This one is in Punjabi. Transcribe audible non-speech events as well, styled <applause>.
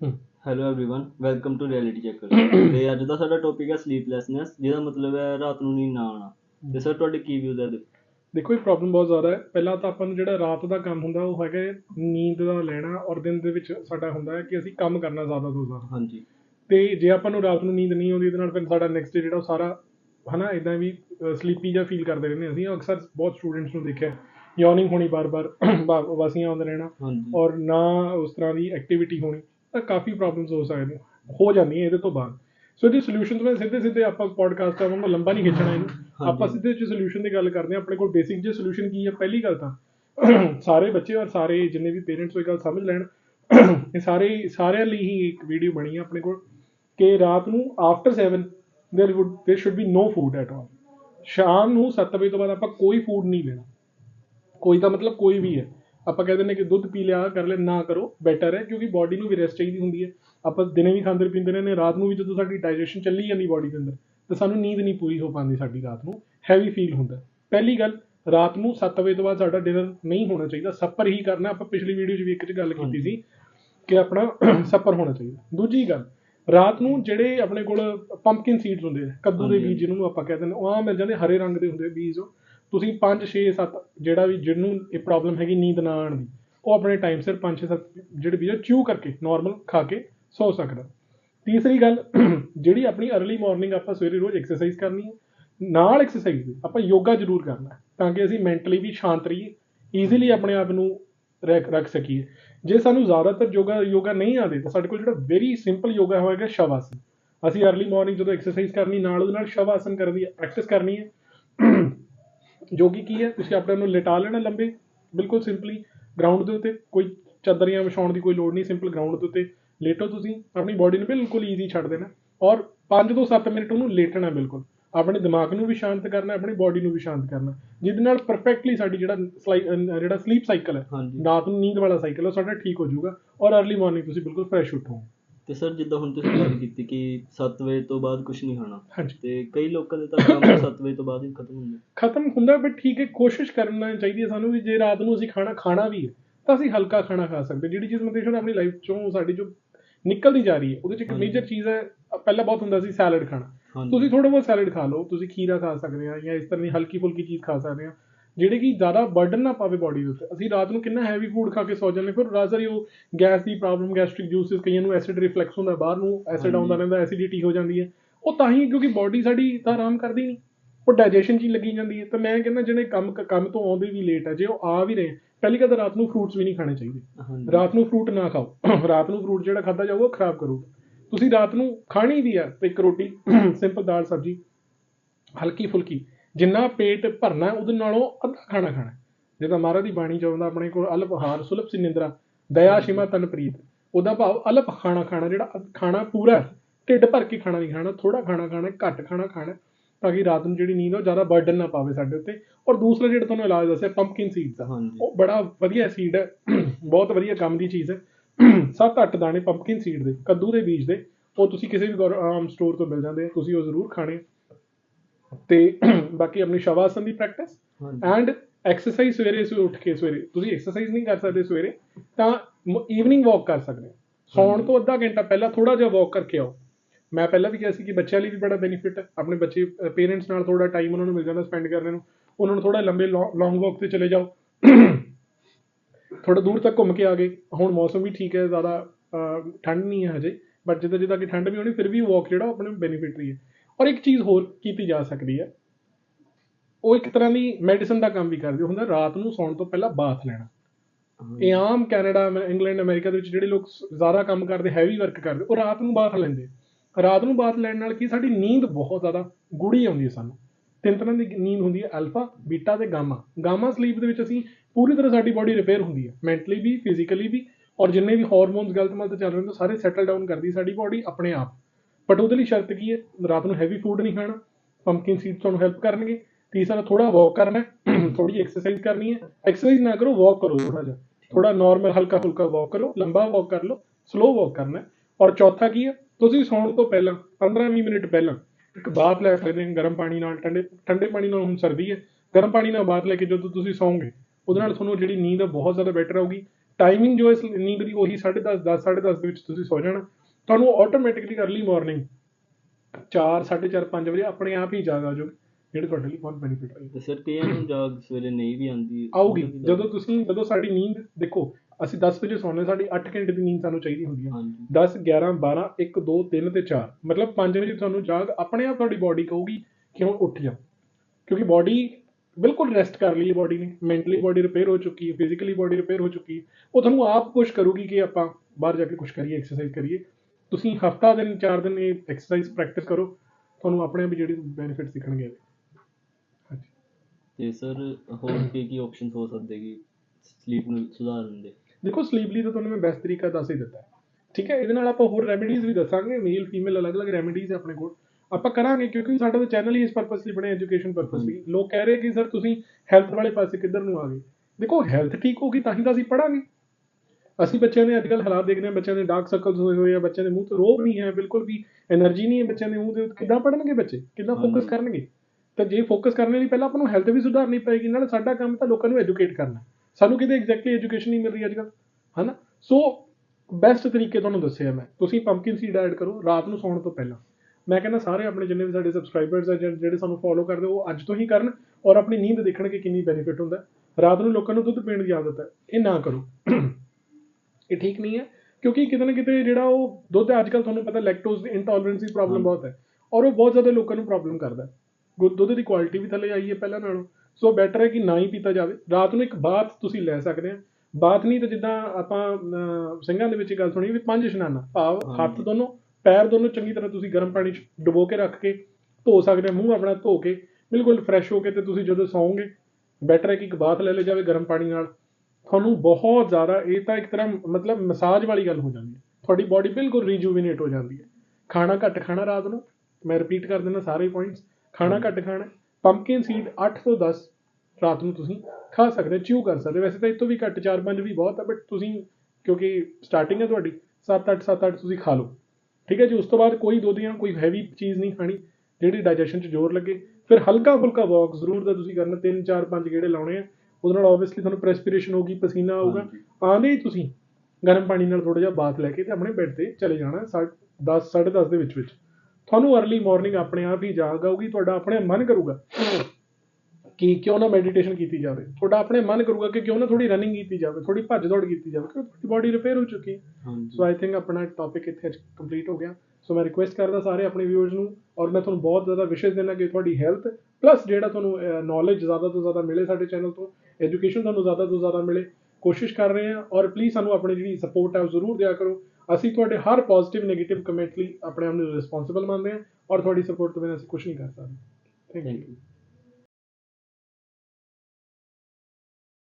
ਹੂੰ। Hello everyone welcome to reality checker ਤੇ ਅੱਜ ਦਾ ਸਾਡਾ ਟੌਪਿਕ ਹੈ ਸਲੀਪਲੈਸਨੈਸ ਜਿਹਦਾ ਮਤਲਬ ਹੈ ਰਾਤ ਨੂੰ ਨੀਂਦ ਨਾ ਆਉਣਾ ਤੇ ਸਰ ਤੁਹਾਡੇ ਕੀ ਵਿਊਜ਼ ਹੈ ਇਹਦੇ ਦੇਖੋ ਇਹ ਪ੍ਰੋਬਲਮ ਬਹੁਤ ਜ਼ਿਆਦਾ ਹੈ ਪਹਿਲਾਂ ਤਾਂ ਆਪਾਂ ਨੂੰ ਜਿਹੜਾ ਰਾਤ ਦਾ ਕੰਮ ਹੁੰਦਾ ਉਹ ਹੈਗਾ ਹੈ ਨੀਂਦ ਦਾ ਲੈਣਾ ਔਰ ਦਿਨ ਦੇ ਵਿੱਚ ਸਾਡਾ ਹੁੰਦਾ ਹੈ ਕਿ ਅਸੀਂ ਕੰਮ ਕਰਨਾ ਜ਼ਿਆਦਾ ਤੋਂ ਜ਼ਿਆਦਾ ਹਾਂਜੀ ਤੇ ਜੇ ਆਪਾਂ ਨੂੰ ਰਾਤ ਨੂੰ ਨੀਂਦ ਨਹੀਂ ਆਉਂਦੀ ਇਹਦੇ ਨਾਲ ਫਿਰ ਸਾਡਾ ਨੈਕਸਟ ਡੇ ਜਿਹੜਾ ਉਹ ਸਾਰਾ ਹਨਾ ਇਦਾਂ ਵੀ ਸਲੀਪੀ ਜਿਹਾ ਫੀਲ ਕਰਦੇ ਰਹਿੰਦੇ ਹਾਂ ਅਸੀਂ ਅਕਸਰ ਬਹੁਤ ਸਟੂਡੈਂਟਸ ਨੂੰ ਦੇਖਿਆ ਯਾਰਨਿੰਗ ਹੋਣੀ ਬਾਰ-ਬਾਰ <coughs> ਵਾਸੀਆਂ ਆਉਂਦੇ ਰਹਿਣਾ ਹਾਂਜੀ ਔਰ ਨਾ ਉਸ ਤਰ੍ਹਾਂ ਦੀ ਐਕਟੀਵਿਟੀ ਹੋਣੀ ਤਾਂ ਕਾਫੀ ਪ੍ਰੋਬਲਮਸ ਹੋ ਸਕਦੀਆਂ ਹੋ ਜਾਂਦੀਆਂ ਇਹਦੇ ਤੋਂ ਬਾਅਦ ਸੋ ਇਹਦੀ ਸੋਲੂਸ਼ਨਸ ਮੈਂ ਸਿੱਧੇ ਸਿੱਧੇ ਆਪਾਂ ਪੋਡਕਾਸਟ ਆਵਾਂ ਮੈਂ ਲੰਬਾ ਨਹੀਂ ਖਿੱਚਣਾ ਇਹਨੂੰ ਆਪਾਂ ਸਿੱਧੇ ਜਿਹੇ ਸੋਲੂਸ਼ਨ ਦੀ ਗੱਲ ਕਰਦੇ ਹਾਂ ਆਪਣੇ ਕੋਲ ਬੇਸਿਕ ਜਿਹੇ ਸੋਲੂਸ਼ਨ ਕੀ ਹੈ ਪਹਿਲੀ ਗੱਲ ਤਾਂ <clears throat> ਸਾਰੇ ਬੱਚੇ ਔਰ ਸਾਰੇ ਜਿੰਨੇ ਵੀ ਪੇਰੈਂਟਸ ਉਹ ਇਹ ਗੱਲ ਸਮਝ ਲੈਣ <clears throat> ਇਹ ਸਾਰੇ ਸਾਰਿਆਂ ਲਈ ਹੀ ਇੱਕ ਵੀਡੀਓ ਬਣੀ ਹੈ ਆਪਣੇ ਕੋਲ ਕਿ ਰਾਤ ਨੂੰ after 7 there would there should be no food at all ਸ਼ਾਮ ਨੂੰ 7 ਵਜੇ ਤੋਂ ਬਾਅਦ ਆਪਾਂ ਕੋਈ ਫੂਡ ਨਹੀਂ ਲੈਣਾ ਕੋਈ ਤਾਂ ਮਤਲਬ ਕੋਈ ਵੀ ਹੈ ਆਪਾਂ ਕਹਿੰਦੇ ਨੇ ਕਿ ਦੁੱਧ ਪੀ ਲਿਆ ਕਰ ਲੈ ਨਾ ਕਰੋ ਬੈਟਰ ਹੈ ਕਿਉਂਕਿ ਬਾਡੀ ਨੂੰ ਵੀ ਰੈਸਟ ਚਾਹੀਦੀ ਹੁੰਦੀ ਹੈ। ਆਪਾਂ ਦਿਨੇ ਵੀ ਖਾਂਦੇ ਪੀਂਦੇ ਰਹਿੰਦੇ ਰਾਤ ਨੂੰ ਵੀ ਜਦੋਂ ਸਾਡੀ ਡਾਈਜੈਸ਼ਨ ਚੱਲੀ ਜਾਂਦੀ ਬਾਡੀ ਦੇ ਅੰਦਰ ਤਾਂ ਸਾਨੂੰ ਨੀਂਦ ਨਹੀਂ ਪੂਰੀ ਹੋ ਪਾਉਂਦੀ ਸਾਡੀ ਰਾਤ ਨੂੰ। ਹੈਵੀ ਫੀਲ ਹੁੰਦਾ ਪਹਿਲੀ ਗੱਲ ਰਾਤ ਨੂੰ 7 ਵਜੇ ਤੋਂ ਬਾਅਦ ਸਾਡਾ ਡਿਨਰ ਨਹੀਂ ਹੋਣਾ ਚਾਹੀਦਾ। ਸੱਪਰ ਹੀ ਕਰਨਾ ਆਪਾਂ ਪਿਛਲੀ ਵੀਡੀਓ 'ਚ ਵੀ ਇੱਕ 'ਚ ਗੱਲ ਕੀਤੀ ਸੀ ਕਿ ਆਪਣਾ <clears throat> ਸੱਪਰ ਹੋਣਾ ਚਾਹੀਦਾ। ਦੂਜੀ ਗੱਲ ਰਾਤ ਨੂੰ ਜਿਹੜੇ ਆਪਣੇ ਕੋਲ ਪੰਪਕਿਨ ਸੀਡਸ ਹੁੰਦੇ ਆ ਕੱਦੂ ਦੇ। ਬੀਜ ਜਿਹਨੂੰ ਆਪਾਂ ਕਹਿੰਦੇ ਨੇ ਉਹ ਆ ਮਿਲ ਜਾਂਦੇ ਹਰੇ ਰੰਗ ਦੇ ਹੁੰਦੇ ਬੀਜ ਉਹ। ਤੁਸੀਂ 5 6 7 ਜਿਹੜਾ ਵੀ ਜਿਹਨੂੰ ਇਹ ਪ੍ਰੋਬਲਮ ਹੈਗੀ ਨੀਂਦ ਨਾ ਆਉਣ ਦੀ, ਉਹ ਆਪਣੇ ਟਾਈਮ ਸਿਰ 5 6 7 ਜਿਹੜੇ ਵੀ ਚਿਊ ਕਰਕੇ ਨਾਰਮਲ ਖਾ ਕੇ ਸੌ ਸਕਦਾ। ਤੀਸਰੀ ਗੱਲ, <clears throat> ਜਿਹੜੀ ਆਪਣੀ ਅਰਲੀ ਮਾਰਨਿੰਗ ਆਪਾਂ ਸਵੇਰੇ ਰੋਜ਼ ਐਕਸਰਸਾਈਜ਼ ਕਰਨੀ ਹੈ ਨਾਲ ਐਕਸਰਸਾਈਜ਼ ਆਪਾਂ ਯੋਗਾ ਜ਼ਰੂਰ ਕਰਨਾ ਤਾਂ ਕਿ ਅਸੀਂ ਮੈਂਟਲੀ ਵੀ ਸ਼ਾਂਤ ਰਹੀਏ ਈਜ਼ੀਲੀ ਆਪਣੇ ਆਪ ਨੂੰ ਰੱਖ ਸਕੀਏ। ਜੇ ਸਾਨੂੰ ਜ਼ਿਆਦਾਤਰ ਯੋਗਾ ਯੋਗਾ ਨਹੀਂ ਆਉਂਦੇ, ਤਾਂ ਸਾਡੇ ਕੋਲ ਜਿਹੜਾ ਵੈਰੀ ਸਿੰਪਲ ਯੋਗਾ ਹੋਏਗਾ, ਸ਼ਵਾਸਨ। ਅਸੀਂ ਅਰਲੀ ਮਾਰਨਿੰਗ ਜਦੋਂ ਐਕਸਰਸਾਈਜ਼ ਕਰਨੀ, ਨਾਲ ਉਹਦੇ ਨਾਲ ਸ਼ਵਾਸਨ ਕਰਨ ਦੀ ਪ੍ਰੈਕਟਿਸ ਕਰਨੀ ਹੈ। ਜੋ ਕਿ ਕੀ ਹੈ ਤੁਸੀਂ ਆਪਣੇ ਆਪ ਨੂੰ ਲਿਟਾ ਲੈਣਾ ਲੰਬੇ ਬਿਲਕੁਲ ਸਿੰਪਲੀ ਗਰਾਊਂਡ ਦੇ ਉੱਤੇ ਕੋਈ ਚਾਦਰੀਆਂ ਵਿਛਾਉਣ ਦੀ ਕੋਈ ਲੋੜ ਨਹੀਂ ਸਿੰਪਲ ਗਰਾਊਂਡ ਦੇ ਉੱਤੇ ਲੇਟੋ ਤੁਸੀਂ ਆਪਣੀ ਬਾਡੀ ਨੂੰ ਬਿਲਕੁਲ ਈਜ਼ੀ ਛੱਡ ਦੇਣਾ ਔਰ 5 ਤੋਂ 7 ਮਿੰਟ ਉਹਨੂੰ ਲੇਟਣਾ ਬਿਲਕੁਲ ਆਪਣੇ ਦਿਮਾਗ ਨੂੰ ਵੀ ਸ਼ਾਂਤ ਕਰਨਾ ਆਪਣੀ ਬਾਡੀ ਨੂੰ ਵੀ ਸ਼ਾਂਤ ਕਰਨਾ ਜਿਹਦੇ ਨਾਲ ਪਰਫੈਕਟਲੀ ਸਾਡੀ ਜਿਹੜਾ ਜਿਹੜਾ ਸਲੀਪ ਸਾਈਕਲ ਹੈ ਰਾਤ ਨੂੰ ਨੀਂਦ ਵਾਲਾ ਸਾਈਕਲ ਉਹ ਸਾਡਾ ਠੀਕ ਹੋ ਜਾਊਗਾ ਔਰ अर्ਲੀ ਮਾਰਨਿੰਗ ਤੁਸੀਂ ਬਿਲਕੁਲ ਫਰੈਸ਼ ਉੱਠੋਗੇ। ਤੇ ਸਰ ਜਿੱਦਾਂ ਹੁਣ ਤੁਸੀਂ ਗੱਲ ਕੀਤੀ ਕਿ 7 ਵਜੇ ਤੋਂ ਬਾਅਦ ਕੁਝ ਨਹੀਂ ਖਾਣਾ ਤੇ ਕਈ ਲੋਕਾਂ ਦੇ ਤਾਂ ਕੰਮ 7 ਵਜੇ ਤੋਂ ਬਾਅਦ ਹੀ ਖਤਮ ਹੁੰਦੇ। ਖਤਮ ਹੁੰਦਾ ਬਟ ਠੀਕ ਹੈ ਕੋਸ਼ਿਸ਼ ਕਰਨਾ ਚਾਹੀਦੀ ਹੈ ਸਾਨੂੰ ਵੀ ਜੇ ਰਾਤ ਨੂੰ ਅਸੀਂ ਖਾਣਾ ਖਾਣਾ ਵੀ ਹੈ ਤਾਂ ਅਸੀਂ ਹਲਕਾ ਖਾਣਾ ਖਾ ਸਕਦੇ ਜਿਹੜੀ ਚੀਜ਼ ਮਤਲਬ ਆਪਣੀ ਲਾਈਫ ਚੋਂ ਸਾਡੀ ਜੋ ਨਿਕਲਦੀ ਜਾ ਰਹੀ ਹੈ ਉਹਦੇ ਚ ਇੱਕ। ਮੇਜਰ ਚੀਜ਼ ਹੈ ਪਹਿਲਾਂ ਬਹੁਤ ਹੁੰਦਾ ਸੀ ਸੈਲਡ ਖਾਣਾ। ਤੁਸੀਂ ਥੋੜਾ ਬਹੁਤ ਸੈਲਡ ਖਾ ਲਓ ਤੁਸੀਂ ਖੀਰਾ ਖਾ ਸਕਦੇ ਆ ਜਾਂ ਇਸ ਤਰ੍ਹਾਂ ਦੀ ਹਲਕੀ ਫੁਲਕੀ ਚੀਜ਼ ਖਾ ਸਕਦੇ ਆ ਜਿਹੜੇ ਕਿ ਜ਼ਿਆਦਾ ਬਰਡਨ ਨਾ ਪਾਵੇ ਬਾਡੀ ਦੇ ਉੱਤੇ। ਅਸੀਂ ਰਾਤ ਨੂੰ ਕਿੰਨਾ ਹੈਵੀ ਫੂਡ ਖਾ ਕੇ ਸੌ ਜਾਂਦੇ ਫਿਰ ਰਾਜ਼ਰ ਹੀ ਉਹ ਗੈਸ ਦੀ ਪ੍ਰੋਬਲਮ ਗੈਸਟ੍ਰਿਕ ਜੂਸਸ ਕਈਆਂ ਨੂੰ ਐਸਿਡ ਰਿਫਲੈਕਸ ਹੁੰਦਾ ਬਾਹਰ ਨੂੰ ਐਸਿਡ। ਆਉਂਦਾ ਰਹਿੰਦਾ ਐਸਿਡਿਟੀ ਹੋ ਜਾਂਦੀ ਹੈ। ਉਹ ਤਾਂ ਹੀ ਕਿਉਂਕਿ ਬਾਡੀ ਸਾਡੀ ਤਾਂ ਆਰਾਮ ਕਰਦੀ ਨਹੀਂ। ਉਹ ਡਾਈਜੈਸ਼ਨ 'ਚ ਹੀ ਲੱਗੀ ਜਾਂਦੀ ਹੈ। ਤਾਂ ਮੈਂ ਕਹਿੰਦਾ ਜਿਹੜੇ ਕੰਮ ਕੰਮ ਤੋਂ ਆਉਂਦੇ ਵੀ ਲੇਟ ਹੈ ਜੇ ਉਹ ਆ ਵੀ ਰਹੇ ਪਹਿਲੀ ਗੱਲ ਤਾਂ ਰਾਤ ਨੂੰ ਫਰੂਟਸ ਵੀ ਨਹੀਂ ਖਾਣੇ ਚਾਹੀਦੇ। ਰਾਤ ਨੂੰ ਫਰੂਟ ਨਾ ਖਾਓ। <coughs> ਰਾਤ ਨੂੰ ਫਰੂਟ ਜਿਹੜਾ ਖਾਦਾ ਜਾਊਗਾ ਉਹ ਖਰਾਬ ਕਰੂਗਾ। ਤੁਸੀਂ ਰਾਤ ਨੂੰ ਖਾਣੀ ਵੀ ਆ ਇੱਕ ਰੋਟੀ <coughs> ਸਿੰਪਲ ਦਾਲ ਸਬਜ਼ੀ ਹਲਕੀ ਫੁਲਕੀ ਜਿੰਨਾ ਪੇਟ ਭਰਨਾ ਉਹਦੇ ਨਾਲੋਂ ਅੱਧਾ ਖਾਣਾ ਖਾਣਾ। ਹੈ। ਜਿੱਦਾਂ ਮਹਾਰਾਜ ਦੀ ਬਾਣੀ ਚ ਆਉਂਦਾ ਆਪਣੇ ਕੋਲ ਅਲਪ ਹਾਰ ਸੁਲਭ ਸਿਨਿੰਦਰਾ ਦਇਆ ਸ਼ਿਮਾ ਤਨ ਪ੍ਰੀਤ ਉਹਦਾ ਭਾਵ ਅਲਪ ਖਾਣਾ ਖਾਣਾ ਜਿਹੜਾ ਖਾਣਾ ਪੂਰਾ ਢਿੱਡ ਭਰ ਕੇ ਖਾਣਾ ਨਹੀਂ ਖਾਣਾ ਥੋੜਾ ਖਾਣਾ ਖਾਣਾ ਘੱਟ ਖਾਣਾ ਖਾਣਾ ਤਾਂ ਕਿ ਰਾਤ ਨੂੰ ਜਿਹੜੀ ਨੀਂਦ ਉਹ ਜ਼ਿਆਦਾ ਬਰਡਨ ਨਾ ਪਾਵੇ ਸਾਡੇ ਉੱਤੇ। ਔਰ ਦੂਸਰਾ ਜਿਹੜਾ ਤੁਹਾਨੂੰ ਇਲਾਜ ਦੱਸਿਆ ਪੰਪਕਿਨ ਸੀਡ ਦਾ ਉਹ ਬੜਾ ਵਧੀਆ ਸੀਡ ਹੈ। <clears throat> ਬਹੁਤ ਵਧੀਆ ਕੰਮ ਦੀ ਚੀਜ਼ ਹੈ। <clears throat> ਸੱਤ ਅੱਠ ਦਾਣੇ ਪੰਪਕਿਨ ਸੀਡ ਦੇ ਕੱਦੂ ਦੇ ਬੀਜ ਦੇ ਉਹ ਤੁਸੀਂ ਕਿਸੇ ਵੀ ਆਮ ਸਟੋਰ ਤੋਂ ਮਿਲ ਜਾਂਦੇ ਤੁਸੀਂ ਉਹ ਜ਼ਰੂਰ ਖਾਣੇ ਤੇ ਬਾਕੀ ਆਪਣੀ ਸ਼ਵਾਸਨ ਦੀ ਪ੍ਰੈਕਟਿਸ ਐਂਡ ਐਕਸਰਸਾਈਜ਼ ਸਵੇਰੇ ਸਵੇਰੇ ਉੱਠ ਕੇ ਸਵੇਰੇ ਤੁਸੀਂ ਐਕਸਰਸਾਈਜ਼ ਨਹੀਂ ਕਰ ਸਕਦੇ ਸਵੇਰੇ ਤਾਂ ਈਵਨਿੰਗ ਵਾਕ ਕਰ ਸਕਦੇ ਹੋ। ਸੌਣ ਤੋਂ ਅੱਧਾ ਘੰਟਾ ਪਹਿਲਾਂ ਥੋੜਾ ਜਿਹਾ ਵਾਕ ਕਰਕੇ ਆਓ। ਮੈਂ ਪਹਿਲਾਂ ਵੀ ਕਿਹਾ ਸੀ ਕਿ ਬੱਚਿਆਂ ਲਈ ਵੀ ਬੜਾ ਬੈਨੀਫਿਟ ਹੈ। ਆਪਣੇ ਬੱਚੇ ਪੇਰੈਂਟਸ ਨਾਲ ਥੋੜਾ ਟਾਈਮ ਉਹਨਾਂ ਨੂੰ ਮਿਲ ਜਾਂਦਾ ਸਪੈਂਡ ਕਰਨ ਨੂੰ। ਉਹਨਾਂ ਨੂੰ ਥੋੜਾ ਲੰਬੇ ਲੌਂਗ ਵਾਕ ਤੇ ਚਲੇ ਜਾਓ। ਥੋੜਾ ਦੂਰ ਤੱਕ ਘੁੰਮ ਕੇ ਆ ਗਏ। ਹੁਣ ਮੌਸਮ ਵੀ ਠੀਕ ਹੈ ਜ਼ਿਆਦਾ ਠੰਡ ਨਹੀਂ ਹੈ ਹਜੇ। ਬਟ ਜਿੱਦਾਂ ਜਿੱਦਾਂ ਕਿ ਠੰਡ ਵੀ ਹੋਣੀ ਫਿਰ ਵੀ ਵਾਕ ਜਿਹੜਾ ਆਪਣੇ ਬੈਨੀਫਿਟ ਰਹੀ ਹੈ। ਔਰ ਇੱਕ ਚੀਜ਼ ਹੋਰ ਕੀਤੀ ਜਾ ਸਕਦੀ ਹੈ। ਉਹ ਇੱਕ ਤਰ੍ਹਾਂ ਦੀ ਮੈਡੀਸਨ ਦਾ ਕੰਮ ਵੀ ਕਰਦੀ ਹੁੰਦਾ ਰਾਤ ਨੂੰ ਸੌਣ ਤੋਂ ਪਹਿਲਾਂ ਬਾਥ ਲੈਣਾ। ਇਹ ਆਮ ਕੈਨੇਡਾ ਇੰਗਲੈਂਡ ਅਮਰੀਕਾ ਦੇ ਵਿੱਚ ਜਿਹੜੇ ਲੋਕ ਜ਼ਿਆਦਾ ਕੰਮ ਕਰਦੇ ਹੈਵੀ ਵਰਕ ਕਰਦੇ ਉਹ ਰਾਤ ਨੂੰ ਬਾਥ ਲੈਂਦੇ। ਰਾਤ ਨੂੰ ਬਾਥ ਲੈਣ ਨਾਲ ਕੀ ਸਾਡੀ ਨੀਂਦ ਬਹੁਤ ਜ਼ਿਆਦਾ ਗੂੜੀ ਆਉਂਦੀ ਹੈ ਸਾਨੂੰ। ਤਿੰਨ ਤਰ੍ਹਾਂ ਦੀ ਨੀਂਦ ਹੁੰਦੀ ਹੈ ਅਲਫਾ ਬੀਟਾ ਤੇ ਗਾਮਾ ਗਾਮਾ ਸਲੀਪ ਦੇ ਵਿੱਚ ਅਸੀਂ ਪੂਰੀ ਤਰ੍ਹਾਂ ਸਾਡੀ ਬਾਡੀ ਰਿਪੇਅਰ ਹੁੰਦੀ ਹੈ। ਮੈਂਟਲੀ ਵੀ ਫਿਜ਼ੀਕਲੀ ਵੀ ਔਰ ਜਿੰਨੇ ਵੀ ਹਾਰਮੋਨਸ ਗਲਤ ਮਲਤ ਚੱਲ ਰਹੇ ਹੁੰਦੇ ਸਾਰੇ ਸੈਟਲ ਡਾਊਨ ਕਰਦੀ ਸਾਡੀ ਬਾਡੀ ਆਪਣੇ ਆਪ। ਬਟ ਉਹਦੇ ਲਈ ਸ਼ਰਤ ਕੀ ਹੈ? ਰਾਤ ਨੂੰ ਹੈਵੀ ਫੂਡ ਨਹੀਂ ਖਾਣਾ ਪੰਪਕਿਨ ਸੀਡ ਤੁਹਾਨੂੰ ਹੈਲਪ ਕਰਨਗੇ। ਤੀਸਰਾ ਥੋੜਾ ਵਾਕ ਕਰਨਾ <clears throat> ਥੋੜੀ ਐਕਸਰਸਾਈਜ਼ ਕਰਨੀ ਹੈ। ਐਕਸਰਸਾਈਜ਼ ਨਾ ਕਰੋ ਵਾਕ ਕਰੋ ਥੋੜਾ ਜਿਹਾ। ਥੋੜਾ ਨਾਰਮਲ ਹਲਕਾ ਫੁਲਕਾ ਵਾਕ ਕਰੋ, ਲੰਬਾ ਵਾਕ ਕਰ ਲਓ ਸਲੋ ਵਾਕ ਕਰਨਾ ਔਰ ਚੌਥਾ ਕੀ ਹੈ? ਤੁਸੀਂ ਸੌਣ ਤੋਂ ਪਹਿਲਾਂ 15-20 ਮਿੰਟ ਪਹਿਲਾਂ ਇੱਕ ਬਾਥ ਲੈ ਸਕਦੇ ਹੋ, ਗਰਮ ਪਾਣੀ ਨਾਲ, ਠੰਡੇ ਠੰਡੇ ਪਾਣੀ ਨਾਲ ਹੁਣ ਸਰਦੀ ਹੈ। ਗਰਮ ਪਾਣੀ ਨਾਲ ਬਾਥ ਲੈ ਕੇ ਜਦੋਂ ਤੁਸੀਂ ਸੌਂਗੇ, ਉਹਦੇ ਨਾਲ ਤੁਹਾਨੂੰ ਜਿਹੜੀ ਨੀਂਦ ਹੈ ਬਹੁਤ ਜ਼ਿਆਦਾ ਬੈਟਰ ਆਊਗੀ। ਟਾਈਮਿੰਗ ਜੋ ਇਸ ਨੀਂਦ ਦੀ ਉਹੀ 10:30 10 10:30 ਦੇ ਵਿੱਚ ਤੁਸੀਂ ਸੌ ਜਾਣਾ। ਤੁਹਾਨੂੰ ਆਟੋਮੈਟਿਕਲੀ ਅਰਲੀ ਮਾਰਨਿੰਗ 4 4:30 5 ਵਜੇ ਆਪਣੇ ਆਪ ਹੀ ਜਾਗ ਆ ਜਾਊਗੀ ਜਿਹੜੇ ਤੁਹਾਡੇ ਲਈ ਬਹੁਤ ਬੈਨੀਫਿਟ ਰਹੇਗੀ ਤੇ ਸਰ ਕਈਆਂ ਨੂੰ ਜਾਗ ਸਵੇਰੇ ਨਹੀਂ ਵੀ ਆਉਂਦੀ? ਕੀ ਜਦੋਂ ਤੁਸੀਂ ਜਦੋਂ ਸਾਡੀ ਨੀਂਦ ਦੇਖੋ ਅਸੀਂ 10 ਵਜੇ ਸੌਂਦੇ ਸਾਡੀ 8 ਘੰਟੇ ਦੀ ਨੀਂਦ ਸਾਨੂੰ ਚਾਹੀਦੀ ਹੁੰਦੀ ਹੈ ਹਾਂਜੀ। 10 11 12 1 2 3 ਤੇ 4 ਮਤਲਬ 5 ਵਜੇ ਤੁਹਾਨੂੰ ਜਾਗ ਆਪਣੇ ਆਪ ਤੁਹਾਡੀ ਬਾਡੀ ਕਹੂਗੀ ਕਿ ਹੁਣ ਉੱਠ ਜਾ। ਕਿਉਂਕਿ ਬਾਡੀ ਬਿਲਕੁਲ ਰੈਸਟ ਕਰ ਲਈ ਬਾਡੀ ਨੇ। ਮੈਂਟਲੀ ਬਾਡੀ ਰਿਪੇਅਰ ਹੋ ਚੁੱਕੀ ਹੈ ਫਿਜ਼ੀਕਲੀ ਬਾਡੀ ਰਿਪੇਅਰ ਹੋ ਚੁੱਕੀ ਹੈ। ਉਹ ਤੁਹਾਨੂੰ ਆਪ ਪੁਸ਼ ਕਰੂਗੀ ਕਿ ਆਪਾਂ ਬਾਹਰ ਜਾ ਕੇ ਕੁਝ ਕਰੀਏ ਐਕਸਰਸਾਈਜ਼ ਕਰੀਏ। ਤੁਸੀਂ ਹਫਤਾ ਦਿਨ 4 ਦਿਨ ਇਹ ਐਕਸਰਸਾਈਜ਼ ਪ੍ਰੈਕਟਿਸ ਕਰੋ ਤੁਹਾਨੂੰ ਆਪਣੇ ਆਪ ਹੀ ਜਿਹੜੀ ਬੈਨੀਫਿਟਸ ਦਿਖਣਗੇ ਇਹਦੇ। ਹਾਂਜੀ। ਤੇ ਸਰ ਹੋਰ ਕੀ ਕੀ ਆਪਸ਼ਨਸ ਹੋ ਸਕਦੇ ਕਿ ਸਲੀਪ ਨੂੰ ਸੁਧਾਰਨ ਦੇ ਦੇਖੋ ਸਲੀਪ ਲਈ ਤਾਂ ਤੁਹਾਨੂੰ ਮੈਂ ਬੈਸਟ ਤਰੀਕਾ ਦੱਸ ਹੀ ਦਿੱਤਾ। ਹੈ ਠੀਕ ਹੈ ਇਹਦੇ ਨਾਲ ਆਪਾਂ ਹੋਰ ਰੈਮੇਡੀਜ਼ ਵੀ ਦੱਸਾਂਗੇ ਮੇਲ ਫੀਮੇਲ ਅਲੱਗ-ਅਲੱਗ ਰੈਮੇਡੀਜ਼ ਆਪਣੇ ਕੋਲ। ਆਪਾਂ ਕਰਾਂਗੇ ਕਿਉਂਕਿ ਸਾਡਾ ਤਾਂ ਚੈਨਲ ਹੀ ਇਸ ਪਰਪਸ ਲਈ ਬਣਿਆ ਐਜੂਕੇਸ਼ਨ ਪਰਪਸ ਲਈ। ਲੋਕ ਕਹਿ ਰਹੇ ਕਿ ਸਰ ਤੁਸੀਂ ਹੈਲਥ ਵਾਲੇ ਪਾਸੇ ਕਿੱਧਰ ਨੂੰ ਆ ਗਏ? ਦੇਖੋ ਹੈਲਥ ਠੀਕ ਹੋਗੀ ਤਾਂ ਹੀ ਤਾਂ ਅਸੀਂ ਪੜਾਂਗੇ ਅਸੀਂ ਬੱਚਿਆਂ ਦੇ ਅੱਜ ਕੱਲ੍ਹ ਹਾਲਾਤ ਦੇਖਦੇ ਹਾਂ ਬੱਚਿਆਂ ਦੇ ਡਾਰਕ ਸਰਕਲਸ ਹੋਏ ਹੋਏ ਆ ਬੱਚਿਆਂ ਦੇ ਮੂੰਹ ਤੋਂ ਰੋਗ ਨਹੀਂ ਹੈ ਬਿਲਕੁਲ ਵੀ ਐਨਰਜੀ ਨਹੀਂ ਹੈ ਬੱਚਿਆਂ ਦੇ ਮੂੰਹ ਦੇ ਕਿੱਦਾਂ ਪੜਨਗੇ ਬੱਚੇ? ਕਿੱਦਾਂ ਫੋਕਸ ਕਰਨਗੇ? ਤਾਂ ਜੇ ਫੋਕਸ ਕਰਨ ਲਈ ਪਹਿਲਾਂ ਆਪਾਂ ਨੂੰ ਹੈਲਥ ਵੀ ਸੁਧਾਰਨੀ ਪਏਗੀ ਨਾਲ ਸਾਡਾ ਕੰਮ ਤਾਂ ਲੋਕਾਂ ਨੂੰ ਐਜੂਕੇਟ ਕਰਨਾ। ਸਾਨੂੰ ਕਿਤੇ ਐਗਜ਼ੈਕਟਲੀ ਐਜੂਕੇਸ਼ਨ ਨਹੀਂ ਮਿਲ ਰਹੀ ਅੱਜ ਕੱਲ੍ਹ ਹਨਾ? ਸੋ ਬੈਸਟ ਤਰੀਕੇ ਤੁਹਾਨੂੰ ਦੱਸਿਆ ਮੈਂ। ਤੁਸੀਂ ਪੰਪਕਿਨ ਸੀਡ ਐਡ ਕਰੋ ਰਾਤ ਨੂੰ ਸੌਣ ਤੋਂ ਪਹਿਲਾਂ। ਮੈਂ ਕਹਿੰਦਾ ਸਾਰੇ ਆਪਣੇ ਜਿੰਨੇ ਵੀ ਸਾਡੇ ਸਬਸਕ੍ਰਾਈਬਰਸ ਆ ਜਿਹੜੇ ਸਾਨੂੰ ਫੋਲੋ ਕਰਦੇ ਉਹ ਅੱਜ ਤੋਂ ਹੀ ਕਰਨ ਔਰ ਆਪਣੀ ਨੀਂਦ ਦੇਖਣ ਕਿ ਕਿੰਨੀ ਬੈਨੀਫਿਟ ਹੁੰਦਾ। ਰਾਤ ਨੂੰ ਲੋਕਾਂ ਨੂੰ ਦੁੱਧ ਪੀਣ ਦੀ ਆਦਤ ਹੈ ਇਹ ਨਾ ਕਰੋ। ਇਹ ਠੀਕ ਨਹੀਂ ਹੈ ਕਿਉਂਕਿ ਕਿਤੇ ਨਾ ਕਿਤੇ ਜਿਹੜਾ ਉਹ ਦੁੱਧ ਅੱਜਕੱਲ ਤੁਹਾਨੂੰ ਪਤਾ ਲੈਕਟੋਜ਼ ਦੀ ਇੰਟੋਲਰੈਂਸ ਦੀ ਪ੍ਰੋਬਲਮ। ਬਹੁਤ ਹੈ ਔਰ ਉਹ ਬਹੁਤ ਜ਼ਿਆਦਾ ਲੋਕਾਂ ਨੂੰ ਪ੍ਰੋਬਲਮ ਕਰਦਾ ਦੁੱਧ ਦੀ ਕੁਆਲਿਟੀ ਵੀ ਥੱਲੇ ਆਈ ਹੈ ਪਹਿਲਾਂ ਨਾਲੋਂ। ਸੋ ਬੈਟਰ ਹੈ ਕਿ ਨਾ ਹੀ ਪੀਤਾ ਜਾਵੇ। ਰਾਤ ਨੂੰ ਇੱਕ ਬਾਤ ਤੁਸੀਂ ਲੈ ਸਕਦੇ ਆ ਬਾਤ ਨਹੀਂ ਤਾਂ ਜਿੱਦਾਂ ਆਪਾਂ ਸਿੰਘਾਂ ਦੇ ਵਿੱਚ ਗੱਲ ਸੁਣੀ ਵੀ ਪੰਜ ਇਸ਼ਨਾਨਾ ਭਾਵ ਹੱਥ। ਦੋਨੋਂ ਪੈਰ ਦੋਨੋਂ ਚੰਗੀ ਤਰ੍ਹਾਂ ਤੁਸੀਂ ਗਰਮ ਪਾਣੀ 'ਚ ਡੁਬੋ ਕੇ ਰੱਖ ਕੇ ਧੋ ਸਕਦੇ ਆ ਮੂੰਹ ਆਪਣਾ ਧੋ ਕੇ ਬਿਲਕੁਲ ਫਰੈਸ਼ ਹੋ ਕੇ ਤੇ ਤੁਸੀਂ ਜਦੋਂ ਸੌਂਗੇ ਬੈਟਰ ਹੈ ਕਿ ਇੱਕ ਬਾਤ ਲੈ ਲਿਆ ਜਾਵੇ ਗਰਮ ਪਾਣੀ ਨਾਲ। ਤੁਹਾਨੂੰ ਬਹੁਤ ਜ਼ਿਆਦਾ, ਇਹ ਤਾਂ ਇੱਕ ਤਰ੍ਹਾਂ ਮਤਲਬ ਮਸਾਜ ਵਾਲੀ ਗੱਲ ਹੋ ਜਾਂਦੀ ਹੈ। ਤੁਹਾਡੀ ਬਾਡੀ ਬਿਲਕੁਲ ਰੀਜੂਵੀਨੇਟ ਹੋ ਜਾਂਦੀ ਹੈ। ਖਾਣਾ ਘੱਟ ਖਾਣਾ ਰਾਤ ਨੂੰ, ਮੈਂ ਰਿਪੀਟ ਕਰ ਦਿੰਦਾ ਸਾਰੇ ਪੁਆਇੰਟਸ ਖਾਣਾ ਘੱਟ ਖਾਣਾ ਪੰਪਕਿਨ ਸੀਡ 8 ਤੋਂ 10 ਰਾਤ ਨੂੰ ਤੁਸੀਂ ਖਾ ਸਕਦੇ ਚਿਊ ਕਰ ਸਕਦੇ ਵੈਸੇ ਤਾਂ ਇਹ ਤੋਂ ਵੀ ਘੱਟ 4-5 ਵੀ ਬਹੁਤ ਹੈ ਬਟ ਤੁਸੀਂ, ਕਿਉਂਕਿ ਸਟਾਰਟਿੰਗ ਹੈ ਤੁਹਾਡੀ 7-8 7-8 ਤੁਸੀਂ ਖਾ ਲਓ। ਠੀਕ ਹੈ ਜੀ, ਉਸ ਤੋਂ ਬਾਅਦ ਕੋਈ ਦੁੱਧ ਜਾਂ ਕੋਈ ਹੈਵੀ ਚੀਜ਼ ਨਹੀਂ ਖਾਣੀ, ਜਿਹੜੀ ਡਾਈਜੈਸ਼ਨ 'ਚ ਜ਼ੋਰ ਲੱਗੇ। ਫਿਰ ਹਲਕਾ ਫੁਲਕਾ ਵਾਕ ਜ਼ਰੂਰ ਦਾ ਤੁਸੀਂ ਕਰਨਾ 3 4 5 ਗੇੜੇ ਲਾਉਣੇ ਆ ਉਹਦੇ ਨਾਲ ਆਬਵੀਅਸਲੀ ਤੁਹਾਨੂੰ ਪ੍ਰੈਸਪੀਰੇਸ਼ਨ ਹੋਗੀ ਪਸੀਨਾ ਆਊਗਾ। ਆਂਦੇ ਹੀ ਤੁਸੀਂ ਗਰਮ ਪਾਣੀ ਨਾਲ ਥੋੜਾ ਜਿਹਾ ਬਾਥ ਲੈ ਕੇ ਤੇ ਆਪਣੇ ਬੈੱਡ ਤੇ ਚਲੇ ਜਾਣਾ 10 10:30 ਦੇ ਵਿੱਚ ਵਿੱਚ। ਤੁਹਾਨੂੰ ਅਰਲੀ ਮਾਰਨਿੰਗ ਆਪਣੇ ਆਪ ਹੀ ਜਾਗ ਆਊਗੀ ਤੁਹਾਡਾ ਆਪਣੇ ਮਨ ਕਰੂਗਾ ਕਿ ਕਿਉਂ ਨਾ ਮੈਡੀਟੇਸ਼ਨ ਕੀਤੀ ਜਾਵੇ। ਤੁਹਾਡਾ ਆਪਣੇ ਮਨ ਕਰੂਗਾ ਕਿ ਕਿਉਂ ਨਾ ਥੋੜੀ ਰਨਿੰਗ ਕੀਤੀ ਜਾਵੇ ਥੋੜੀ ਭੱਜ ਦੌੜ ਕੀਤੀ ਜਾਵੇ ਕਿਉਂਕਿ ਤੁਹਾਡੀ ਬਾਡੀ ਰਿਪੇਅਰ ਹੋ ਚੁੱਕੀ ਹੈ। ਸੋ ਆਈ ਥਿੰਕ ਆਪਣਾ ਟੌਪਿਕ ਇੱਥੇ ਕੰਪਲੀਟ ਹੋ ਗਿਆ। ਸੋ ਮੈਂ ਰਿਕੁਐਸਟ ਕਰਦਾ ਸਾਰੇ ਆਪਣੇ ਵਿਊਅਰਸ ਨੂੰ ਔਰ ਮੈਂ ਤੁਹਾਨੂੰ ਬਹੁਤ ਜ਼ਿਆਦਾ ਵਿਸ਼ੇਸ਼ ਦੇਣਾ ਕਿ ਤੁਹਾਡੀ ਹੈਲਥ ਪਲੱਸ ਜਿਹੜਾ ਤੁਹਾਨੂੰ ਨੌਲੇਜ ਜ਼ਿਆਦਾ ਤੋਂ ਜ਼ਿਆਦਾ ਮਿਲੇ ਸਾਡੇ ਚੈਨਲ ਤੋਂ ਐਜੂਕੇਸ਼ਨ ਤੁਹਾਨੂੰ ਜ਼ਿਆਦਾ ਤੋਂ ਜ਼ਿਆਦਾ ਮਿਲੇ। ਕੋਸ਼ਿਸ਼ ਕਰ ਰਹੇ ਹਾਂ ਔਰ ਪਲੀਜ਼ ਸਾਨੂੰ ਆਪਣੀ ਜਿਹੜੀ ਸਪੋਰਟ ਹੈ ਉਹ ਜ਼ਰੂਰ ਦਿਆ ਕਰੋ। ਅਸੀਂ ਤੁਹਾਡੇ ਹਰ ਪੋਜ਼ਿਟਿਵ ਨੈਗੇਟਿਵ ਕਮੈਂਟ ਲਈ ਆਪਣੇ ਆਪ ਨੂੰ ਰਿਸਪੌਂਸਿਬਲ ਮੰਨਦੇ ਹਾਂ ਔਰ ਤੁਹਾਡੀ ਸਪੋਰਟ ਤੋਂ ਬਿਨਾਂ ਅਸੀਂ ਕੁਝ ਨਹੀਂ ਕਰ ਸਕਦੇ। Thank you